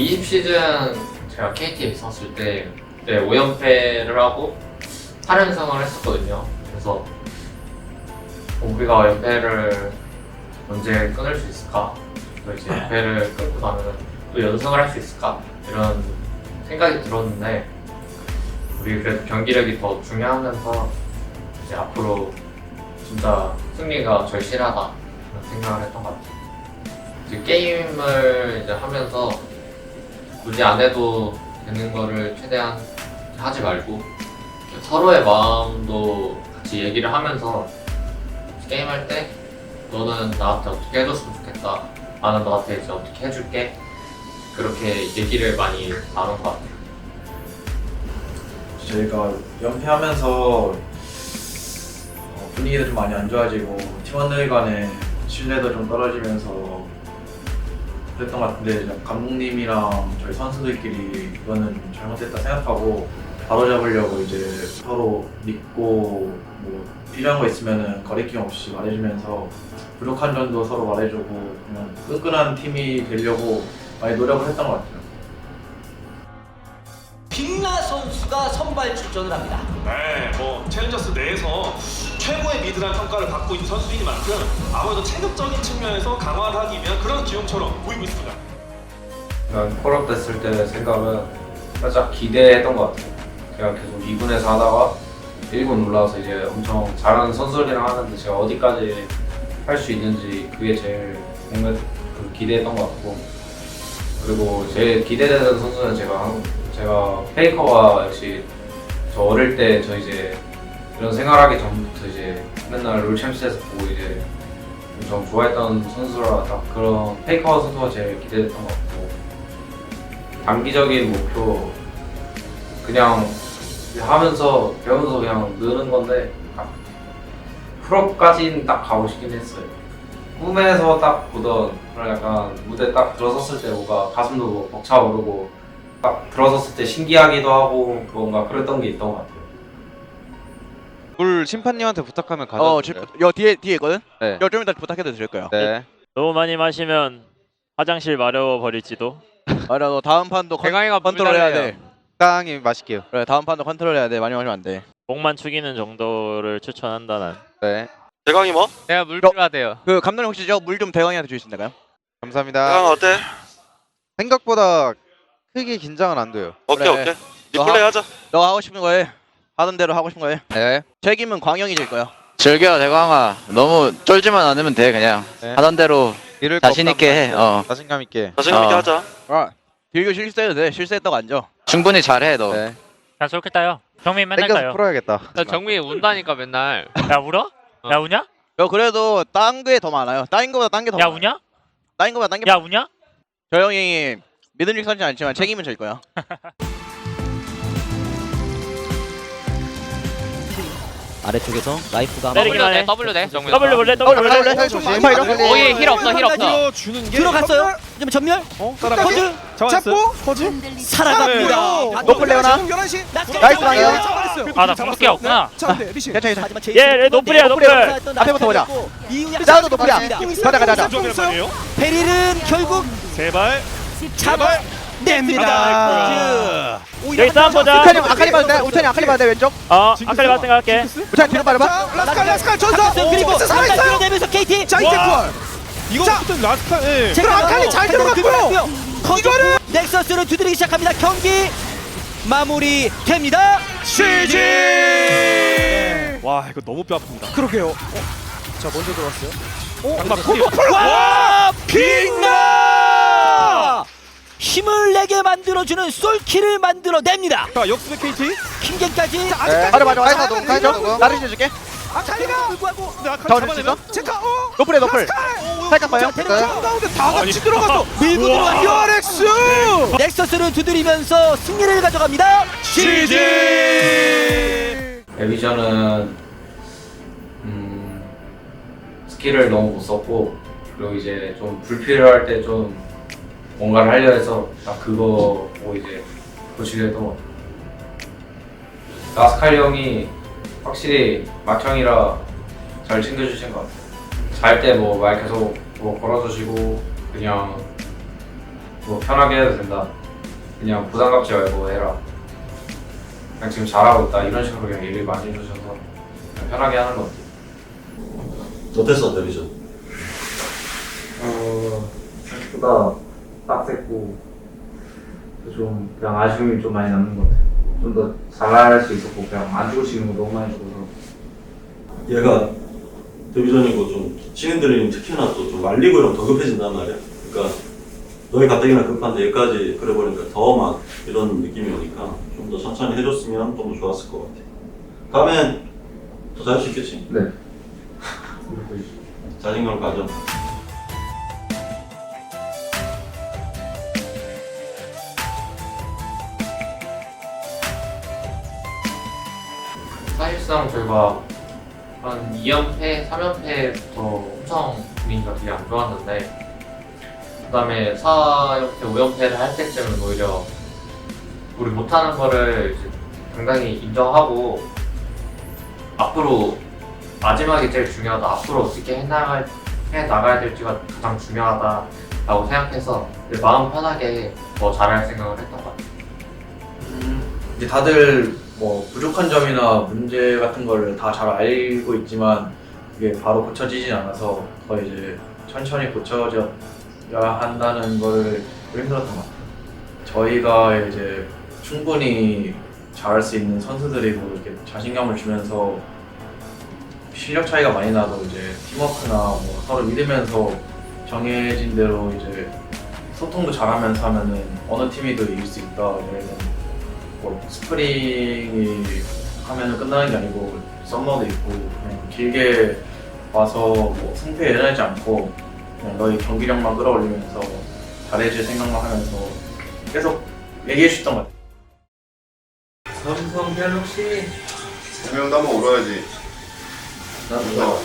20 시즌 제가 KT에 있었을 때 네, 5연패를 하고 8연승을 했었거든요. 그래서 우리가 연패를 언제 끊을 수 있을까? 또 이제 연패를 끊고 나면 또 연승을 할 수 있을까? 이런 생각이 들었는데 우리 그래도 경기력이 더 중요하면서 이제 앞으로 진짜 승리가 절실하다 그런 생각을 했던 것 같아요. 이제 게임을 이제 하면서 굳이 안 해도 되는 거를 최대한 하지 말고 서로의 마음도 같이 얘기를 하면서 게임할 때 너는 나한테 어떻게 해줬으면 좋겠다. 나는 너한테 이제 어떻게 해줄게. 그렇게 얘기를 많이 나눈 것 같아요. 저희가 연패하면서 어, 분위기도 좀 많이 안 좋아지고 팀원들 간의 신뢰도 좀 떨어지면서 그랬던 것 같은데 감독님이랑 저희 선수들끼리 이거는 좀 잘못됐다 생각하고 바로 잡으려고 이제 서로 믿고 뭐 필요한 거 있으면은 거리낌 없이 말해주면서 부족한 점도 서로 말해주고 그냥 끈끈한 팀이 되려고 많이 노력을 했던 것 같아요. 빅나 선수가 선발 출전을 합니다. 네, 뭐 챌린저스 내에서 최고의 미드란 평가를 받고 있는 선수인 만큼 아무래도 체급적인 측면에서 강화를 하기 위한 그런 기용처럼 보이고 있습니다. 그냥 콜업 됐을 때 생각은 살짝 기대했던 것 같아요. 제가 계속 2군에서 하다가 1군 올라와서 이제 엄청 잘하는 선수들이랑 하는데 제가 어디까지 할 수 있는지 그게 제일 뭔가 그 기대했던 것 같고 그리고 제일 기대되는 선수는 제가 한- 제가 페이커가 역시 저 어릴 때 저 이제 이런 생활하기 전부터 이제 맨날 롤 챔스에서 보고 이제 엄청 좋아했던 선수라 딱 그런 페이커 선수가 제일 기대됐던 것 같고 단기적인 목표 그냥 하면서 배우면서 그냥 느는 건데 딱 프로까지는 딱 가고 싶긴 했어요. 꿈에서 딱 보던 그런 약간 무대 딱 들어섰을 때 뭔가 가슴도 뭐 벅차오르고 딱 들어섰을 때 신기하기도 하고 뭔가 그랬던 게 있던 것 같아요. 물 심판님한테 부탁하면 가져. 어, 지, 여 뒤에 뒤에 있거든. 네. 여 좀 이따 부탁해도 될 거야. 네. 너무 많이 마시면 화장실 마려워 버릴지도. 아니야, 너 다음 판도 컨, 대강이가 컨트롤 해야 돼. 땅이 마실게요. 그래, 다음 판도 컨트롤 해야 돼. 많이 마시면 안 돼. 목만 축이는 정도를 추천한다 난. 네. 대강이 뭐? 내가 물 어? 필요하 돼요. 그 감독님 혹시 저 물 좀 대강이한테 주실까요? 감사합니다. 어때? 생각보다 크게 긴장은 안 돼요. 오케이, 그래. 오케이. 리플레이 하자. 너 하고 싶은 거 해. 하던 대로 하고 싶은 거 해. 네. 책임은 광영이 질 거야. 즐겨 대광아 너무 쫄지만 않으면 돼 그냥 네. 하던 대로 이럴 거 자신 없다면 있게 해. 어. 자신감 있게. 자신감 있게 어. 하자. 아, 딜교 실수해도 돼. 실수했다고 앉아. 충분히 잘해 너 네. 야 저렇게 따요. 정민 맨날 땡겨서 따요. 풀어야겠다. 정민이 운다니까 맨날. 야 울어? 야 우냐? 여 그래도 딴 게 더 많아요. 딴 거보다 딴 게 더 야 많아. 우냐? 딴 거보다 딴 게. 야 우냐? 저 형이 믿음직 선지 않지만 책임은 질 거야. 아래쪽에서 라이프가 때리기만 해. W 돼. 정민. W 볼래? W 볼래? W 볼래? 조심. 오예 힐 없어 힐 없어. 주는 게 들어갔어요. 좀 전멸. 따라가기? 잡았어요. 퍼즈? 살아갑니다. 노플 레오나. 나이스 방이요. 아나 궁극기 없구나. 차인데 리시. 괜찮아, 괜찮아. 하지만 예, 예, 노플이야, 노플. 앞에부터 보자. 나도 노플이야. 가자, 가자, 가자. 베릴은 결국 제발. 잡아냅니다. 여기 싸움 보자. 우찬이 형 아칼리 봐도 돼. 우찬이 아칼리 봐도 돼 왼쪽. 어 아칼리 봤 생각할게. 우찬이 뒤로 빠져봐. 라스칼 라스칼 전사. 그리고 살아있어요. 내면서 KT. 자 이제 부활. 이거 어쨌든 라스칼. 예. 제가 아칼리 잘 들어갔고요. 이거를 넥서스를 두드리기 시작합니다. 경기 마무리 됩니다. CG. 와 이거 너무 뼈 아픕니다. 그러게요. 자 먼저 들어왔어요. 어? 와 빅나 힘을 내게 만들어주는 솔킬을 만들어냅니다. 자 역습의 KT. 킹겐까지 네. 맞아 맞아 맞아. 가죠. 나를 해줄게. 아칼리가 불구하고 근데 잡아내면 체카. 어? 노플에 노플. 살짝 봐요. 자. 가운데 다 같이 들어갔어. 밀고 들어갔죠. DRX. 넥서스를 두드리면서 승리를 가져갑니다. CG. 데뷔전은 음, 스킬을 너무 못 썼고 그리고 이제 좀 불필요할 때좀 뭔가를 하려 해서 딱 그거 보고 이제 고치려 했던 것 같아요. 라스칼 형이 확실히 맏형이라 잘 챙겨주신 것 같아요. 잘 때 뭐 말 계속 뭐 걸어주시고 그냥 뭐 편하게 해도 된다. 그냥 부담 갖지 말고 해라. 그냥 지금 잘하고 있다 이런 식으로 그냥 얘기를 많이 해주셔서 그냥 편하게 하는 것 같아요. 어땠어 데뷔전? 어, 생각보다 빡셌고 좀 그냥 아쉬움이 좀 많이 남는 것 같아요. 좀 더 잘할 수 있었고 그냥 안 주고 싶은 거 너무 많이 죽어서 얘가 데뷔 전이고 좀 신인들이 특히나 또 좀 말리고 이러면 더 급해진단 말이야. 그러니까 너희 가뜩이나 급한데 얘까지 그래 버리니까 더 막 이런 느낌이 오니까 좀 더 천천히 해줬으면 좀더 좋았을 것 같아. 다음엔 더 잘할 수 있겠지? 네. 자신감 가져. 사실상 저희가 한 2연패, 3연패부터 엄청 분위기가 되게 안 좋았는데 그 다음에 4연패, 5연패를 할 때쯤은 오히려 우리 못하는 거를 이제 당당히 인정하고 앞으로 마지막이 제일 중요하다. 앞으로 어떻게 해나갈, 해나가야 될지가 가장 중요하다라고 생각해서 마음 편하게 더 잘할 생각을 했던 것 같아요. 음, 이제 다들 뭐 부족한 점이나 문제 같은 거를 다 잘 알고 있지만 이게 바로 고쳐지진 않아서 더 이제 천천히 고쳐져야 한다는 거를 좀 힘들었던 것 같아요. 저희가 이제 충분히 잘할 수 있는 선수들이고 이렇게 자신감을 주면서 실력 차이가 많이 나도 이제 팀워크나 뭐 서로 믿으면서 정해진 대로 이제 소통도 잘하면서 하면은 어느 팀이도 이길 수 있다. 들면 뭐 스프링이 하면은 끝나는 게 아니고 썸머도 있고 그냥 길게 와서 뭐 승패에 연연하지 않고 그냥 너희 경기력만 끌어올리면서 잘해줄 생각만 하면서 계속 얘기해 주셨던 것 같아요. 삼성 갤럭시 명도 한번 울어야지. 나도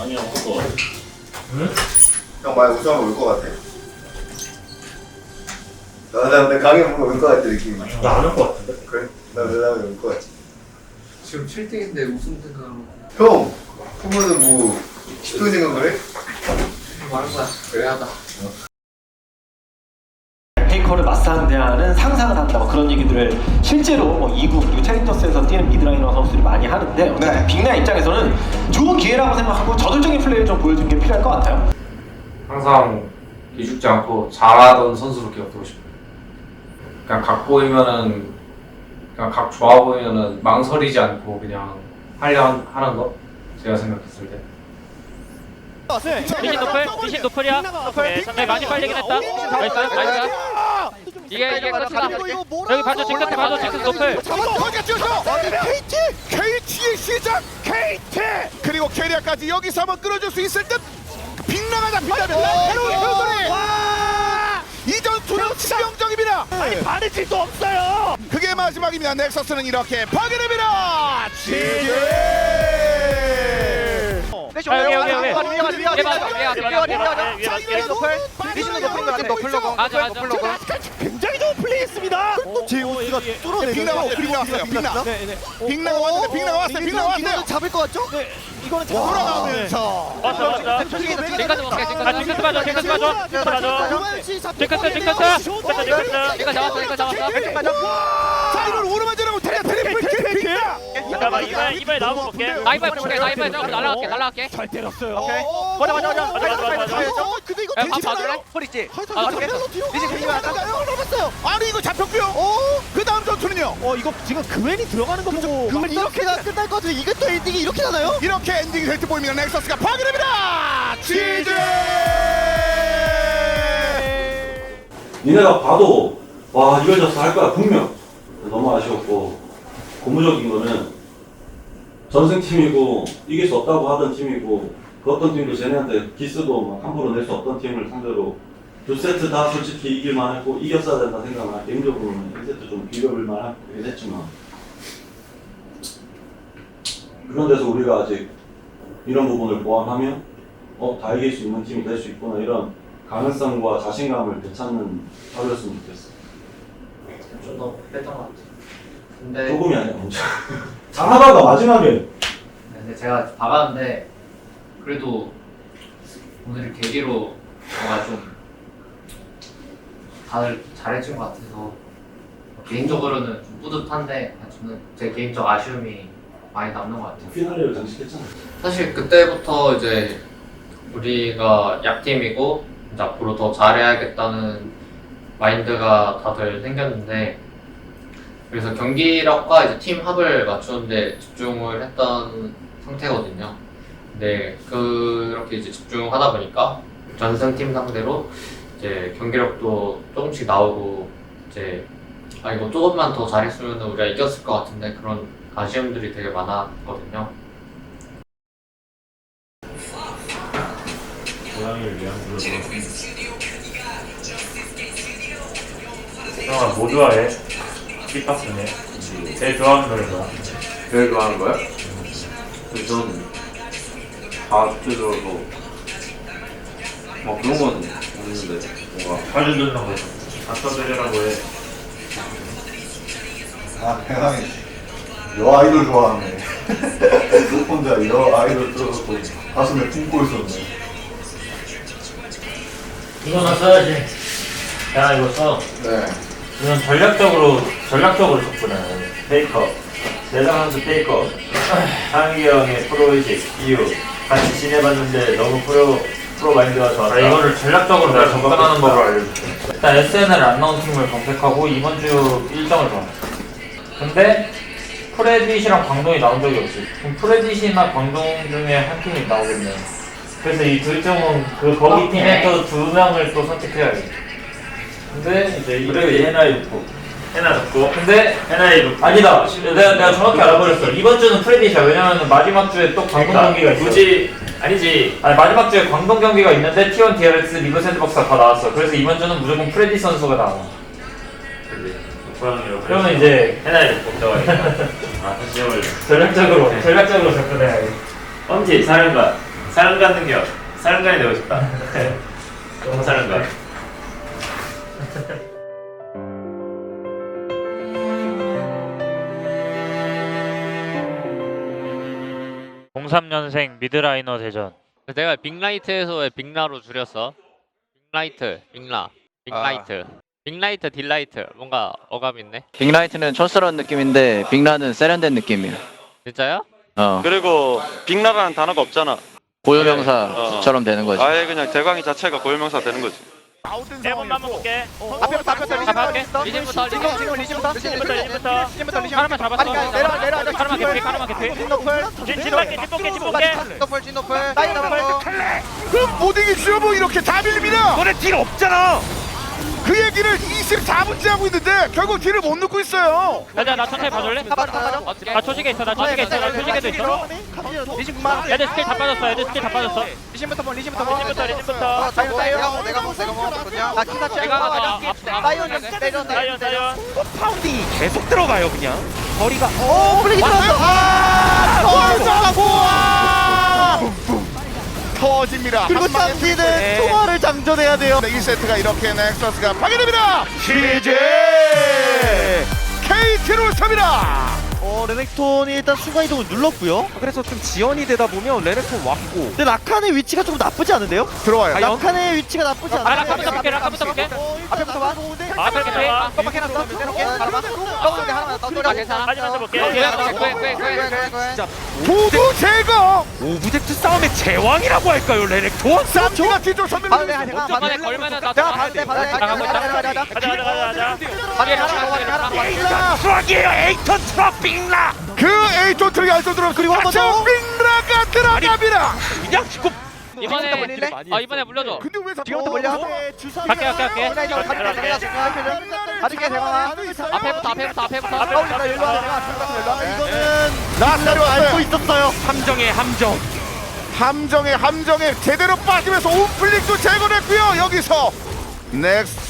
아니야, 그거. 형 많이 웃으면 울것 같아. 나, 나 강의 보면 울것 같아 느낌이. 나안할 것 같은데? 그래? 나 왜냐면 울것 같아. 지금 7등인데 우승 생각하고 형, 후보는 뭐 10도 생각을 해? 많은 거야 그래야 하다 페이커를 맞상대하는 상상을 한다 뭐 그런 얘기들을 실제로 뭐 2구 그리고 챌린저스에서 뛰는 미드라이너 선수들이 많이 하는데 어쨌든 빅나 입장에서는 좋은 기회라고 생각하고 저돌적인 플레이를 좀 보여주는 게 필요할 것 같아요. 항상 기죽지 않고 잘하던 선수로 기억되고 싶어요. 그냥 각 보이면은 그냥 각 좋아 보이면은 망설이지 않고 그냥 하려 한- 하는 거? 제가 생각했을 때. 리신 노플? 리신 노플이야? 네 상당히 많이 빨리긴 했다. 나이스 나이스. 이게 이게 끝이다. 여기 봐줘 징크스 봐줘 징크스 노플. KT! KT의 시작! KT! 그리고 캐리어까지 여기서 한번 끌어줄 수 있을 듯. 빅나가 잡힌다면 새로운 표소리! 이 전투는 치명적입니다! 아니 바느질도 없어요! 그게 마지막입니다. 넥서스는 이렇게 파괴됩니다! 지지! 아, 여기 여기 여기 해봐, 해봐, 해봐, 해봐. 자, 이거는 리신도 높은 거 같은데 노플로고. 맞아, 맞아. 굉장히 좋은 플레이했습니다. 또 제우스가 뚫어내요. 빅나 왔어요. 빅 나 왔어요. 빅나. 빅나가 왔는데 빅나가 왔어요. 빅나가 왔어요. 잡을 것 같죠? 네. 이거는 돌아가면서. 왔어 왔어 징크스 볼게, 징크스. 아 징크스 봐줘 징크스 봐줘 징크스 봐줘 징크스 징크스 징크스 징크스 이거 잡았어, 이거 잡았어. 자, 이걸 오르마지라고 테레 트리플 킥 빅나. 잠깐만 이번에 이번에 나오고 볼게 나 이번에 볼게, 나 이번에 저기 날라갈게, 날라갈게. 잘 때렸어요. 오케이 맞아 맞아 맞아 맞아 맞아 맞아 어, 근데 이거 야, 밥 되지나요? 봐줄래? 폴 있지? 아, 오케이. 이제 그냥 넘었어요. 아니 이거 잡혔고요. 그 다음 전투는요. 어 이거 지금 그웬이 들어가는 거 보고 이렇게가 끝날 것 같은데 이게 또 엔딩이 이렇게 나나요? 이렇게 엔딩이 될듯 보입니다. 넥서스가 파괴됩니다. 치즈. 니네가 봐도 와 이걸 졌어 할 거야 분명 너무 아쉬웠고 고무적인 거는 전승팀이고 이길 수 없다고 하던 팀이고 그 어떤 팀도 쟤네한테 기스도 막 함부로 낼 수 없던 팀을 상대로 두 세트 다 솔직히 이길만 했고 이겼어야 된다 생각나 개인적으로는 1세트 좀 비벼볼만 하긴 했지만 그런 데서 우리가 아직 이런 부분을 보완하면 어, 다 이길 수 있는 팀이 될 수 있구나 이런 가능성과 자신감을 되찾는 하루였으면 좋겠어. 좀더 뺐던 것 같아요 근데 조금이 아니야, 엄청. 잘하다가 마지막에 네, 근데 제가 봐봤는데 그래도 오늘 계기로 뭔가 좀 다들 잘해준 것 같아서 개인적으로는 좀 뿌듯한데 저는 제 개인적 아쉬움이 많이 남는 것 같아요. 피날레를 장식했잖아. 사실 그때부터 이제 우리가 약팀이고 이제 앞으로 더 잘해야겠다는 마인드가 다들 생겼는데 그래서 경기력과 이제 팀 합을 맞추는데 집중을 했던 상태거든요. 근데 그렇게 이제 집중하다 보니까 전승팀 상대로 이제 경기력도 조금씩 나오고 이제 아 이거 조금만 더 잘했으면 우리가 이겼을 것 같은데 그런 아쉬움들이 되게 많았거든요. 고양이를 위한 그런 형아 뭐 좋아해? 힙합스네. 제일 좋아하는 노래 뭐야? 제일 좋아하는 거야? 전 다들어서 뭐 그런 건 없는데 뭔가. 자주 듣는 거. 드리라고 해. 아 세상에. 여 아이돌 좋아하네. 혼자 여 아이돌 들어서 가슴에 품고 있었네. 이거 나 써야지. 야 이거 써. 네. 이건 전략적으로 전략적으로 접근해 페이커. 내장 선수 페이커. 상기 형의 프로의식 이유. 같이 지내봤는데 너무 프로 프로 마인드가 좋았다. 이거를 전략적으로 내가 접근하는 법을 알려줄게 일단 SNL 안 나온 팀을 검색하고 이번 주 일정을 봐 근데 프레딧이랑 광동이 나온 적이 없지 그럼 프레딧이나 광동 중에 한 팀이 나오겠네 그래서 이 둘 중은 그 거기 팀에 또 두 명을 또 선택해야 돼 근데 이제 그래 해나이 놓고. 해나 놓고. 근데 해나이 놓고. 아니다. 내가 내가 정확히 알아버렸어. 이번 주는 프레디시야 왜냐면 마지막 주에 또 광동 경기가 있어. 굳이 아니지. 아니 마지막 주에 광동 경기가 있는데 T1 DRX 리그 샌드박스가 다 나왔어. 그래서 이번 주는 무조건 프레디 선수가 나와. 그러면 이제 해나이 놓고 잡아야겠다 아 전략적으로 전략적으로 접근해야 돼. 엄지 사령관 사령관 능력 사령관이 되고 싶다. 너무 사령관 (03년생) 미드라이너 대전 내가 빅라이트에서 왜 빅라로 줄였어? 빅라이트, 빅라, 빅라이트, 빅라이트, 딜라이트 뭔가 어감 있네. 빅라이트는 촌스러운 느낌인데 빅라는 세련된 느낌이야. 진짜요? 어 그리고 빅나라는 단어가 없잖아. 고유명사처럼 되는 거지. 아예 그냥 대광이 자체가 고유명사 되는 거지. 아웃된 네 번만 상황이었고. 볼게. 앞에부터 앞에부터 리시부터 잡아볼게. 리시부터. 리시부터, 리시부터 리시부터 리시부터, 리시부터. 리시부터 리시부터. 하나만 잡았어. 내려 내려 내려 하나만 개피, 하나만 개피. 진노플. 진진밖에 진폭게 진폭게. 진노플 진노플 나이 잡았어. 그럼 모딩이 슈브 이렇게 다 밀립니다. 너네 딜 없잖아 그 얘기를 24분째 하고 있는데 결국 딜을 못 넣고 있어요. 야자 나 천천히 봐줄래? 나 초식에 있어 나 초식에 있어 나 초식에도 있어. 리시브만 애들 스킬 다 빠졌어 애들 스킬 다 빠졌어. 리시부터 뭐 리시부터 리시부터, 리시부터. 사이언 사이언 내가 먹 내가 먹었거든요 나 키가 내가 하나 사이언 내려 사이언 사이언 파운딩이 계속 들어가요 그냥. 거리가 오 블랙이 들어갔어. 아 터져 터집니다. 그리고 짱피는 총알을 장전해야 돼요. 네, 1세트가 이렇게 넥서스가 파괴됩니다. 시제 KT로 삽니다 어 레넥톤이 일단 순간 이동을 눌렀고요. 그래서 좀 지연이 되다 보면 레넥톤 왔고. 근데 라칸의 위치가 좀 나쁘지 않은데요? 들어와요. 라칸의 위치가 나쁘지 않아요. 아 라카부터 볼게 라카부터 볼게. 앞에부터 봐. 아 그렇게 돼? 깜빡 해놨어. 내놓게 하나만 떠오르게 하나만 아 떠오르게 괜찮아. 먼저 볼게. 도두 제거! 오브젝트 싸움의 제왕이라고 할까요, 레넥톤? 쌈지가 뒤쪽 선멸 이번에 걸면은 나 내가 받을게 받을게 나가고 있다. 가자 가자 가자 가자 가자. 뒤에 하나, 뒤에 하나. 트럭이에요 에이톤 트럭 빙라! 그 에이톤 트럭이 알토 들어 그리고 한번 더. 빙라가 들어갑니다! 그냥 지금 이번에 아 이번에 물려줘. 근데 왜 지금부터 몰려 갈게 갈게 갈게. 가줄게 대광아 앞에부터 앞에부터 앞에부터. 앞에부터 일로 와 이거는 나사로 알고 있었어요. 함정의 함정. 함정에 함정에 제대로 빠지면서 온플릭도 제거했고요 여기서. 넥스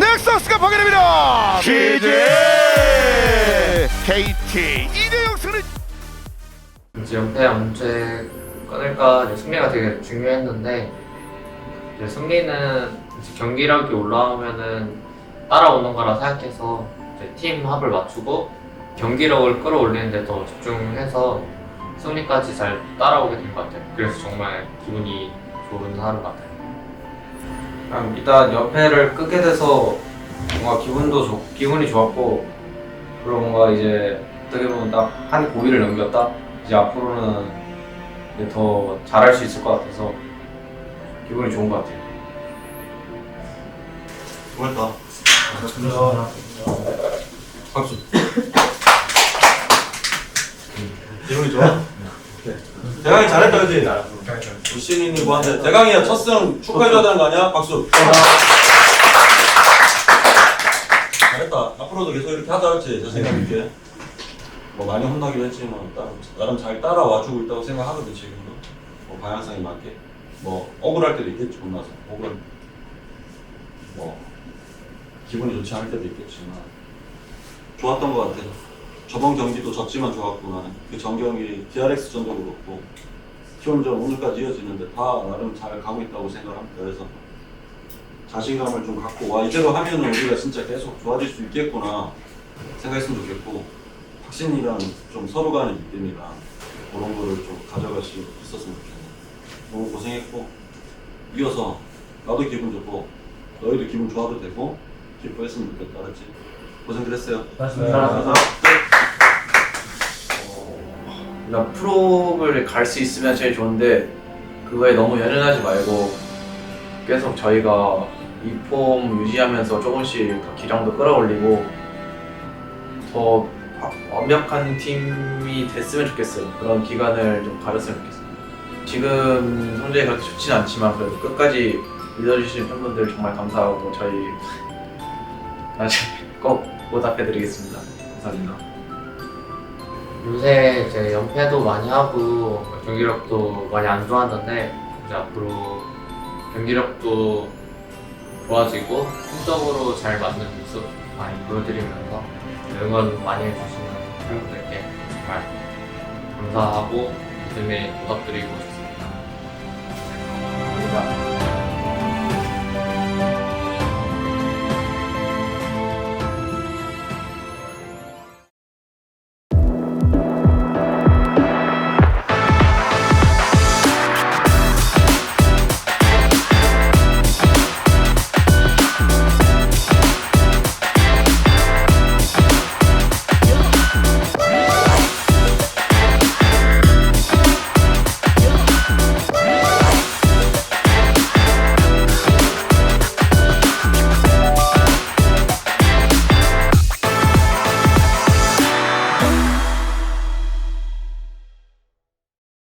넥서스가 파괴됩니다 시제 KT 2대0 승리 이제 연패 언제 끊을까 이제 승리가 되게 중요했는데 이제 승리는 이제 경기력이 올라오면은 따라오는 거라 생각해서 이제 팀 합을 맞추고 경기력을 끌어올리는 데 더 집중해서 승리까지 잘 따라오게 된 것 같아요. 그래서 정말 기분이 좋은 하루 같아요. 그냥 일단 연패를 끊게 돼서 뭔가 기분도 좋 기분이 좋았고 그리고 뭔가 이제 어떻게 보면 딱 한 고비를 넘겼다 이제 앞으로는 이제 더 잘할 수 있을 것 같아서 기분이 좋은 것 같아요. 수고했다. 박수. 기분이 좋아? 대강이 잘했다 그지? 우 리 신인이 뭐한테 대강이야 첫승 축하해줘야 되는 거 아니야? 박수. 잘했다. 앞으로도 계속 이렇게 하자 그렇지? 자신감 있게. 뭐 많이 혼나긴 했지만 나름, 나름 잘 따라와주고 있다고 생각하거든 지금도. 뭐 방향성에 맞게. 뭐 억울할 때도 있겠지 혼나서. 혹은 뭐 기분이 좋지 않을 때도 있겠지만 좋았던 것 같아요. 저번 경기도 졌지만 좋았고 나는 그 전 경기 DRX 전도 그렇고 키움전 오늘까지 이어지는데 다 나름 잘 가고 있다고 생각합니다. 그래서 자신감을 좀 갖고 와 이대로 하면은 우리가 진짜 계속 좋아질 수 있겠구나 생각했으면 좋겠고 확신이랑 좀 서로 간의 믿음이랑 그런 거를 좀 가져갈 수 있었으면 좋겠네. 너무 고생했고 이어서 나도 기분 좋고 너희도 기분 좋아도 되고 기뻐했으면 좋겠다 알았지? 고생들 했어요. 고맙습니다. 일단 프로를 갈 수 있으면 제일 좋은데 그거에 너무 연연하지 말고 계속 저희가 이 폼 유지하면서 조금씩 더 기량도 끌어올리고 더 와- 완벽한 팀이 됐으면 좋겠어요. 그런 기간을 좀 가졌으면 좋겠어요. 지금 성적이 그렇게 좋지는 않지만 그래도 끝까지 믿어주시는 팬분들 정말 감사하고 저희 나중에 꼭 보답해드리겠습니다. 감사합니다. 요새 이제 연패도 많이 하고 경기력도 많이 안 좋았는데 이제 앞으로 경기력도 좋아지고 팀적으로 잘 맞는 모습 많이 보여드리면서 응원 많이 해주시는 팬분들께 정말 감사하고 믿음에 보답드리고 싶습니다. 감사합니다.